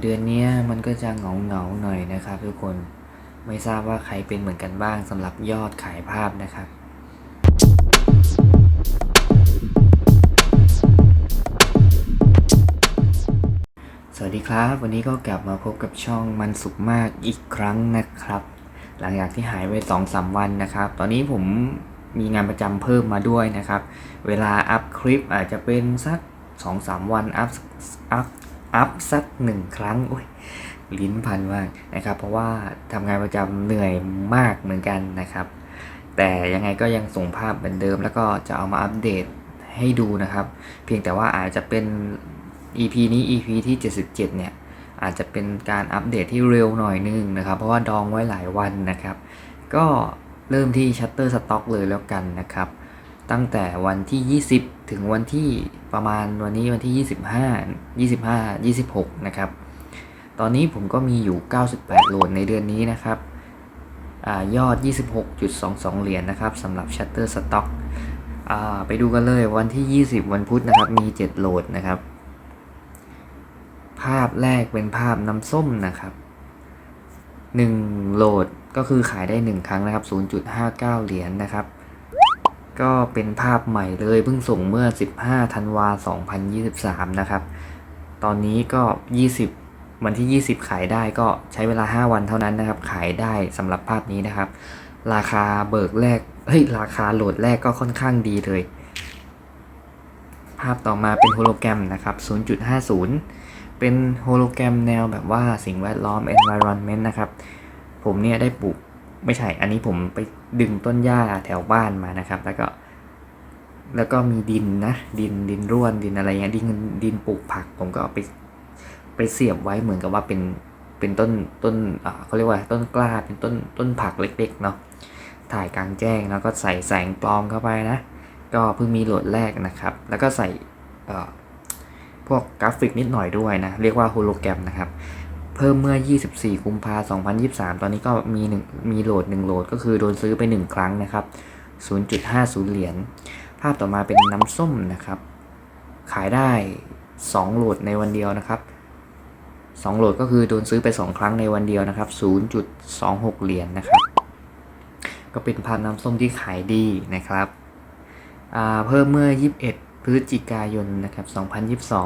เดือนนี้มันก็จะเหงาเหงาๆหน่อยนะครับทุกคนไม่ทราบว่าใครเป็นเหมือนกันบ้างสำหรับยอดขายภาพนะครับสวัสดีครับ วันนี้ก็กลับมาพบกับช่องมันสุขมากอีกครั้งนะครับ หลังจากที่หายไปสองสามวันนะครับ ตอนนี้ผมมีงานประจำเพิ่มมาด้วยนะครับ เวลาอัพคลิปอาจจะเป็นสักสองสามวันอัพอัพ อัพสักหนึ่งครั้งโอ้ยลิ้นพันมากนะครับ เพราะว่าทำงานประจำเหนื่อยมากเหมือนกันนะครับ แต่ยังไงก็ยังส่งภาพเหมือนเดิม แล้วก็จะเอามาอัปเดตให้ดูนะครับ เพียงแต่ว่าอาจจะเป็น EP นี้ EP ที่ 77 เนี่ย อาจจะเป็นการอัปเดตที่เร็วหน่อยนึงนะครับ เพราะว่าดองไว้หลายวันนะครับ ก็เริ่มที่ Shutterstock เลยแล้วกันนะครับ ตั้งแต่วันที่ 20 ถึงวันที่ประมาณวันนี้วันที่ 25 25 26 นะครับ ตอนนี้ผมก็มีอยู่ 98 โหลดในเดือนนี้นะครับอยอด 26.22 เหรียญนะครับสำหรับ Shutterstock อ่าไปดูกันเลยวันที่ 20 วันพุธนะครับ มี 7 โหลดนะครับ ภาพแรกเป็นภาพน้ำส้มนะครับ 1 โหลดก็คือขายได้ 1 ครั้งนะครับ 0.59 เหรียญนะครับ ก็เป็นภาพใหม่เลยเพิ่งส่งเมื่อ 15ธันวา2023 นะครับ ตอนนี้ก็ 20 วันที่ 20 ขายได้ก็ใช้เวลา 5 วันเท่านั้นนะครับ ขายได้สำหรับภาพนี้นะครับ ราคาเบิกแรก เฮ้ย ราคาโหลดแรกก็ค่อนข้างดีเลย ภาพต่อมาเป็นโฮโลแกรมนะครับ 0.50 เป็นโฮโลแกรมแนวแบบว่าสิ่งแวดล้อม environment นะครับ ผมเนี่ยได้ปลูก ไม่ใช่ อันนี้ผมไปดึงต้นหญ้าแถวบ้านมานะครับ แล้วก็ แล้วก็มีดินนะ ดินดินร่วนดินอะไรเงี้ยดินดินปลูกผัก ผมก็เอาไปไปเสียบไว้เหมือนกับว่าเป็นเป็นต้นต้นเขาเรียกว่าต้นกล้าเป็นต้นต้นผักเล็ก ๆ เนาะถ่ายกลางแจ้งแล้วก็ใส่แสงปลอมเข้าไปนะ ก็เพิ่งมีโหลดแรกนะครับ แล้วก็ใส่พวกกราฟิกนิดหน่อยด้วยนะ เรียกว่าโฮโลแกรมนะครับ เพิ่มเมื่อ 24 กุมภาพันธ์ 2023 ตอนนี้ก็มีหนึ่งมีโหลด 1 โหลดก็คือโดนซื้อไป 1 ครั้งนะครับ 0.50 เหรียญ ภาพต่อมาเป็นน้ำส้มนะครับ ขายได้ 2 โหลดในวันเดียวนะครับ 2 โหลดก็คือโดนซื้อไป 2 ครั้งในวันเดียวนะครับ 0.26 เหรียญนะครับ ก็เป็นภาพน้ำส้มที่ขายดีนะครับอ่าเพิ่มเมื่อ 21 พฤศจิกายนนะครับ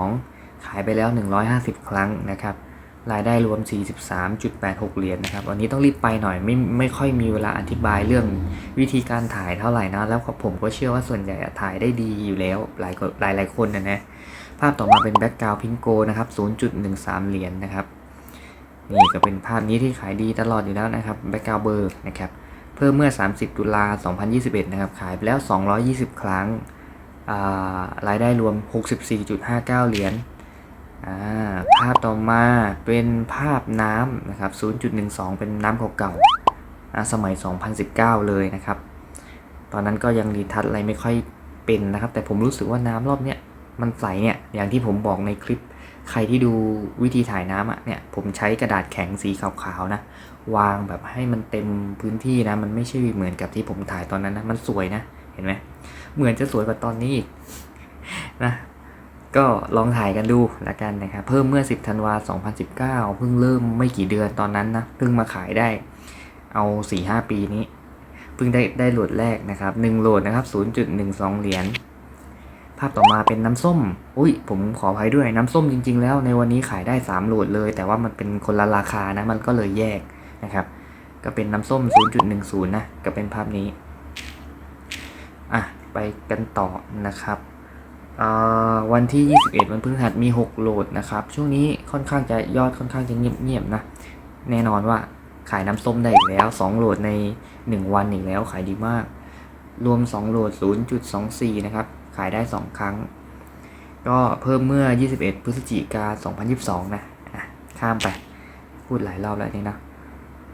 2022 ขายไปแล้ว 150 ครั้งนะครับ รายได้รวม 43.86 เหรียญนะครับ วันนี้ต้องรีบไปหน่อยไม่ไม่ค่อยมีเวลาอธิบายเรื่องวิธีการถ่ายเท่าไหร่นะ แล้วผมก็เชื่อว่าส่วนใหญ่ถ่ายได้ดีอยู่แล้วหลายหลายหลายคนนะนะ ภาพต่อมาเป็นแบ็กกราวพิงโกนะครับ 0.13 เหรียญนะครับ นี่ก็เป็นภาพนี้ที่ขายดีตลอดอยู่แล้วนะครับแบ็กกราวเบอร์นะครับ เพิ่มเมื่อ 30 ตุลา 2021 นะครับ ขายไปแล้ว 220 ครั้งารายได้รวม 64.59 เหรียญ ภาพต่อมาเป็นภาพน้ำนะครับ 0.12 เป็นน้ำเก่าๆสมัย 2019 เลยนะครับ ตอนนั้นก็ยังรีทัชอะไรไม่ค่อยเป็นนะครับ แต่ผมรู้สึกว่าน้ำรอบเนี้ยมันใสเนี่ย อย่างที่ผมบอกในคลิป ใครที่ดูวิธีถ่ายน้ำอะเนี่ย ผมใช้กระดาษแข็งสีขาวๆนะ วางแบบให้มันเต็มพื้นที่นะ มันไม่ใช่เหมือนกับที่ผมถ่ายตอนนั้นนะ มันสวยนะ เห็นไหม เหมือนจะสวยกว่าตอนนี้อีกนะ ก็ลองถ่ายกันดูละกันนะครับ เพิ่มเมื่อ 10ธันวา2019 เพิ่งเริ่มไม่กี่เดือนตอนนั้นนะ เพิ่งมาขายได้ เอา 4-5 ปีนี้ เพิ่งได้ได้โหลดแรกนะครับ1โหลดนะครับ 0.12 เหรียญ ภาพต่อมาเป็นน้ำส้ม อุ้ย ผมขออภัยด้วยน้ำส้มจริง ๆ แล้ว ในวันนี้ขายได้ 3 โหลดเลย แต่ว่ามันเป็นคนละราคานะ มันก็เลยแยกนะครับ ก็เป็นน้ำส้ม 0.10 นะ ก็เป็นภาพนี้ อะ ไปกันต่อนะครับ วันที่ 21 วันพฤหัสมี 6 โหลดนะครับ ช่วงนี้ค่อนข้างจะยอดค่อนข้างจะเงียบๆนะ แน่นอนว่าขายน้ำส้มได้อีกแล้ว 2 โหลดใน 1 วันอีกแล้วขายดีมาก รวม 2 โหลด 0.24 นะครับ ขายได้ 2 ครั้ง ก็เพิ่มเมื่อ 21 พฤศจิกา2022 นะะข้ามไป พูดหลายรอบแล้วนี่นะ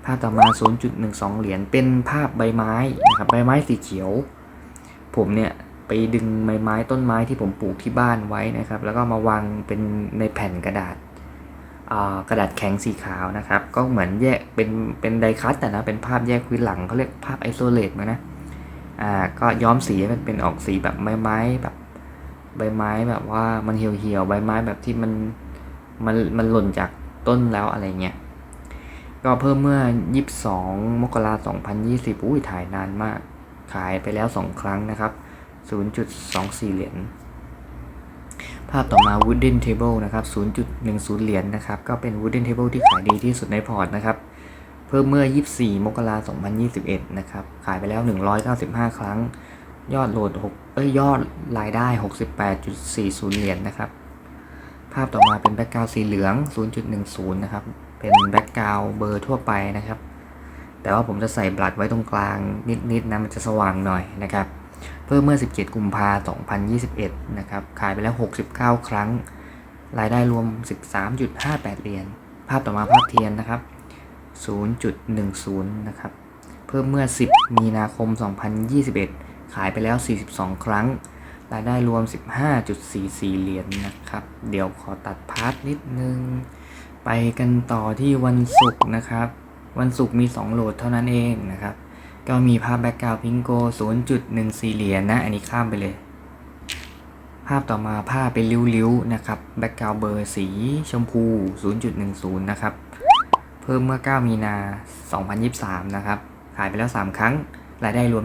ภาพต่อมา 0.12 เหรียญเป็นภาพใบไม้นะครับ ใบไม้สีเขียว ผมเนี่ย ไปดึงใบไม้ต้นไม้ที่ผมปลูกที่บ้านไว้นะครับ แล้วก็มาวางเป็นในแผ่นกระดาษกระดาษแข็งสีขาวนะครับ ก็เหมือนแยกเป็นเป็นไดคัตแต่นะเป็นภาพแยกพื้นหลังเขาเรียกภาพไอโซเลตมานะอ่าก็ย้อมสีมันเป็นออกสีแบบไม้ไม้แบบใบไม้แบบว่ามันเหี่ยวเหี่ยวใบไม้แบบที่มันมันมันหล่นจากต้นแล้วอะไรเงี้ยก็เพิ่มเมื่อ 22 มกราคม 2020 อุ้ยถ่ายนานมาก ขายไปแล้ว 2 ครั้งนะครับ 0.24 เหรียญ ภาพต่อมา Wooden Table นะครับ 0.10 เหรียญนะครับ ก็เป็น Wooden Table ที่ขายดีที่สุดในพอร์ตนะครับ เพิ่มเมื่อ 24 มกราคม 2021 นะครับ ขายไปแล้ว 195 ครั้ง ยอดโหลด 6 เอ้ย ยอดรายได้ 68.40 เหรียญนะครับ ภาพต่อมาเป็นแบ็กกราวสีเหลือง 0.10 นะครับ เป็นแบ็กกราวเบอร์ทั่วไปนะครับ แต่ว่าผมจะใส่บลัดไว้ตรงกลางนิดๆนะมันจะสว่างหน่อยนะครับ เพิ่มเมื่อ 17 กุมภาพันธ์2021 นะครับ ขายไปแล้ว 69 ครั้ง รายได้รวม 13.58 เหรียญ ภาพต่อมาภาพเทียนนะครับ 0.10 นะครับ เพิ่มเมื่อ 10 มีนาคม 2021 ขายไปแล้ว 42 ครั้ง รายได้รวม 15.44 เหรียญนะครับ เดี๋ยวขอตัดพาร์ทนิดนึง ไปกันต่อที่วันศุกร์นะครับ วันศุกร์มี 2 โหลดเท่านั้นเองนะครับ ก็มีภาพแบ็กกราวพิงโก0.14 เหรียญนะ อันนี้ข้ามไปเลย ภาพต่อมาภาพเป็นริ้วๆนะครับแบ็กกราวเบอร์สีชมพู 0.10 นะครับ เพิ่มเมื่อ 9 มีนา 2023 นะครับ ขายไปแล้ว 3 ครั้ง รายได้รวม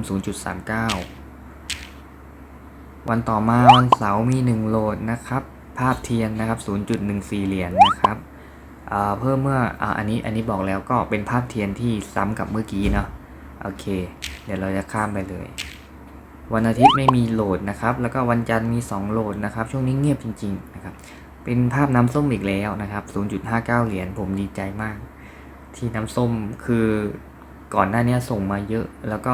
0.39 วันต่อมาวันเสาร์มี 1 โหลดนะครับ ภาพเทียนนะครับ 0.14 เหรียญนะครับเอ่อเพิ่มเมื่ออ่าอันนี้อันนี้บอกแล้วก็เป็นภาพเทียนที่ซ้ำกับเมื่อกี้เนาะ โอเค เดี๋ยวเราจะข้ามไปเลย วันอาทิตย์ไม่มีโหลดนะครับ แล้วก็วันจันทร์มี 2 โหลดนะครับ ช่วงนี้เงียบจริงๆนะครับ เป็นภาพน้ำส้มอีกแล้วนะครับ 0.59 เหรียญผมดีใจมาก ที่น้ำส้มคือก่อนหน้านี้ส่งมาเยอะ แล้วก็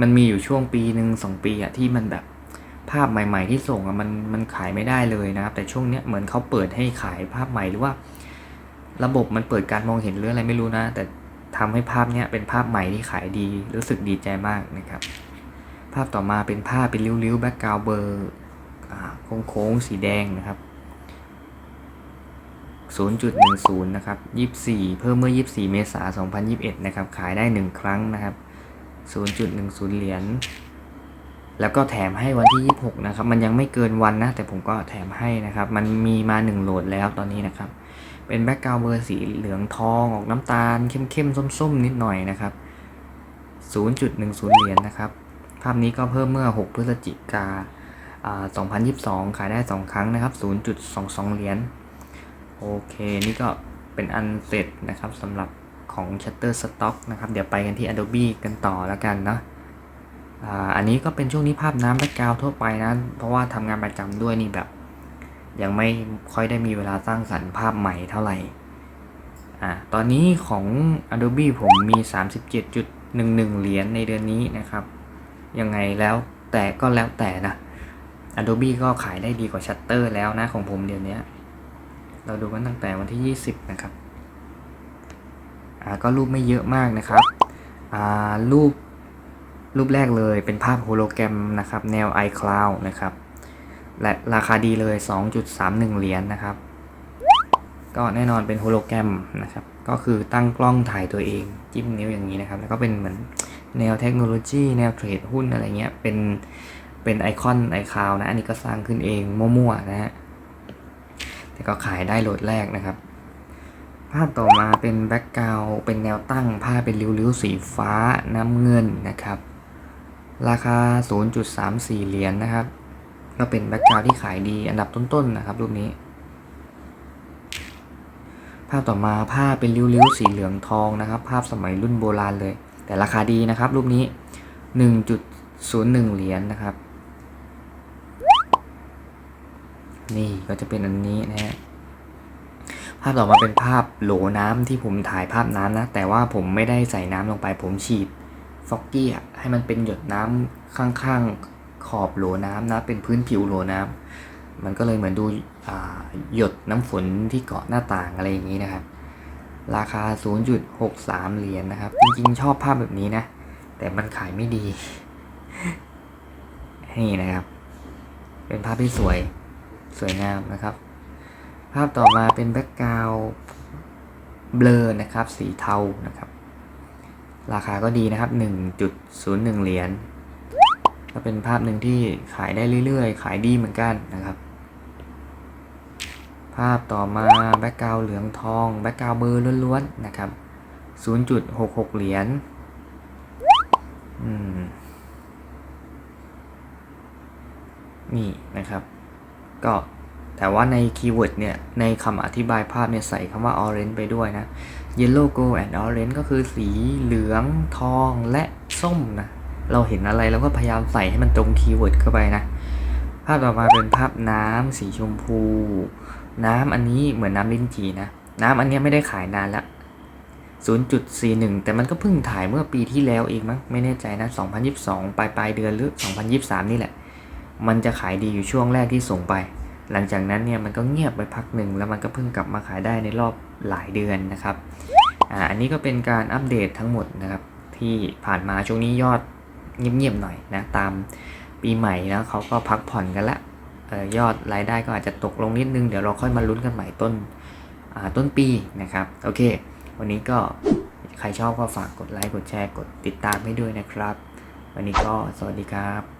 มันมีอยู่ช่วงปีหนึ่งสองปีอะที่มันแบบภาพใหม่ ๆ ที่ส่งอะมันมันขายไม่ได้เลยนะครับ แต่ช่วงเนี้ยเหมือนเขาเปิดให้ขายภาพใหม่หรือว่า ระบบมันเปิดการมองเห็นหรืออะไรไม่รู้นะ แต่ ทำให้ภาพเนี้ยเป็นภาพใหม่ที่ขายดี รู้สึกดีใจมากนะครับ ภาพต่อมาเป็นภาพเป็นริ้วๆแบ็กกราวเบอร์โค้งๆสีแดงนะครับ 0.10 นะครับ 24 เพิ่มเมื่อ 24 เมษายน 2021 นะครับ ขายได้ 1 ครั้งนะครับ 0.10 เหรียญ แล้วก็แถมให้วันที่ 26 นะครับ มันยังไม่เกินวันนะ แต่ผมก็แถมให้นะครับ มันมีมา 1 โหลดแล้วตอนนี้นะครับ เป็นแบ็กกราวเบอร์สีเหลืองทองออกน้ำตาลเข้มๆส้มๆ นิดหน่อยนะครับ 0.10 เหรียญนะครับ ภาพนี้ก็เพิ่มเมื่อ 6 พฤศจิกาอ่า2022 ขายได้ 2 ครั้งนะครับ 0.22 เหรียญ โอเค นี่ก็เป็นอันเสร็จนะครับสำหรับของ Shutterstock นะครับ เดี๋ยวไปกันที่ Adobe กันต่อแล้วกันเนาะอ่าอันนี้ก็เป็นช่วงนี้ภาพน้ำแบ็กกราวทั่วไปนะ เพราะว่าทำงานประจำด้วยนี่แบบ ยังไม่ค่อยได้มีเวลาสร้างสรรค์ภาพใหม่เท่าไหร่อ่าตอนนี้ของ Adobe ผมมี 37.11 เหรียญในเดือนนี้นะครับ ยังไงแล้วแต่ก็แล้วแต่นะ Adobe ก็ขายได้ดีกว่า Shutter แล้วนะของผมเดือนนี้เราดูกันตั้งแต่วันที่ 20 นะครับอ่าก็รูปไม่เยอะมากนะครับอ่ารูปรูปแรกเลยเป็นภาพโฮโลแกรมนะครับ แนว iCloud นะครับ และราคาดีเลย 2.31 เหรียญนนะครับ ก็แน่นอนเป็นโฮโลแกรมนะครับ ก็คือตั้งกล้องถ่ายตัวเอง จิ้มนิ้วอย่างนี้นะครับ แล้วก็เป็นเหมือนแนวเทคโนโลยี แนวเทรดหุ้นอะไรเงี้ย เป็น เป็นไอคอนไอคาวนะ อันนี้ก็สร้างขึ้นเองมั่วๆนะฮะ แต่ก็ขายได้โหลดแรกนะครับ ภาพต่อมาเป็นแบ็กกราวเป็นแนวตั้งภาพเป็นริ้วๆสีฟ้าน้ำเงินนะครับ ราคา 0.34 เหรียญนนะครับ ก็เป็นแบ็กกราวที่ขายดีอันดับต้นๆนะครับรูปนี้ ภาพต่อมาภาพเป็นริ้วๆสีเหลืองทองนะครับ ภาพสมัยรุ่นโบราณเลย แต่ราคาดีนะครับ รูปนี้ 1.01 เหรียญนนะครับ นี่ก็จะเป็นอันนี้นะฮะภาพต่อมาเป็นภาพโหลน้ำที่ผมถ่ายภาพน้ำนะ แต่ว่าผมไม่ได้ใส่น้ำลงไป ผมฉีดฟอกกี้ให้มันเป็นหยดน้ำข้างๆ ขอบโหลน้ำนะ เป็นพื้นผิวโหลน้ำมันก็เลยเหมือนดูหยดน้ำฝนที่เกาะหน้าต่างอะไรอย่างนี้นะครับ ราคา 0.63 เหรียญนะครับ จริงๆ ชอบภาพแบบนี้นะ แต่มันขายไม่ดี นี่นะครับ เป็นภาพที่สวยสวยงามนะครับ ภาพต่อมาเป็นแบ็กกราวเบลอนะครับ สีเทานะครับ ราคาก็ดีนะครับ 1.01 เหรียญ ก็เป็นภาพหนึ่งที่ขายได้เรื่อยๆ ขายดีเหมือนกันนะครับ ภาพต่อมาแบ็กกราวเหลืองทองแบ็กกราวเบอร์ล้วนๆนะครับ 0.66 เหรียญอืมนี่นะครับ ก็แต่ว่าในคีย์เวิร์ดเนี่ยในคำอธิบายภาพเนี่ยใส่คำว่า orange ไปด้วยนะ yellow gold and orange ก็คือสีเหลืองทองและส้มนะ เราเห็นอะไรเราก็พยายามใส่ให้มันตรงคีย์เวิร์ดเข้าไปนะ ภาพต่อมาเป็นภาพน้ำสีชมพู น้ำอันนี้เหมือนน้ำลิ้นจี่นะ น้ำอันนี้ไม่ได้ขายนานละ 0.41 แต่มันก็เพิ่งถ่ายเมื่อปีที่แล้วเองมั้งไม่แน่ใจนะ 2022 ปลายปลายเดือนหรือ 2023 นี่แหละ มันจะขายดีอยู่ช่วงแรกที่ส่งไป หลังจากนั้นเนี่ยมันก็เงียบไปพักหนึ่งแล้วมันก็เพิ่งกลับมาขายได้ในรอบหลายเดือนนะครับ อ่า อันนี้ก็เป็นการอัปเดตทั้งหมดนะครับที่ผ่านมาช่วงนี้ยอด เงียบๆหน่อยนะตามปีใหม่แล้วเขาก็พักผ่อนกันละออยอดรายได้ก็อาจจะตกลงนิดนึงเดี๋ยวเราค่อยมาลุ้นกันใหม่ต้นต้นปีนะครับโอเค วันนี้ก็ใครชอบก็ฝากกดไลค์กดแชร์กดติดตามให้ด้วยนะครับ วันนี้ก็สวัสดีครับ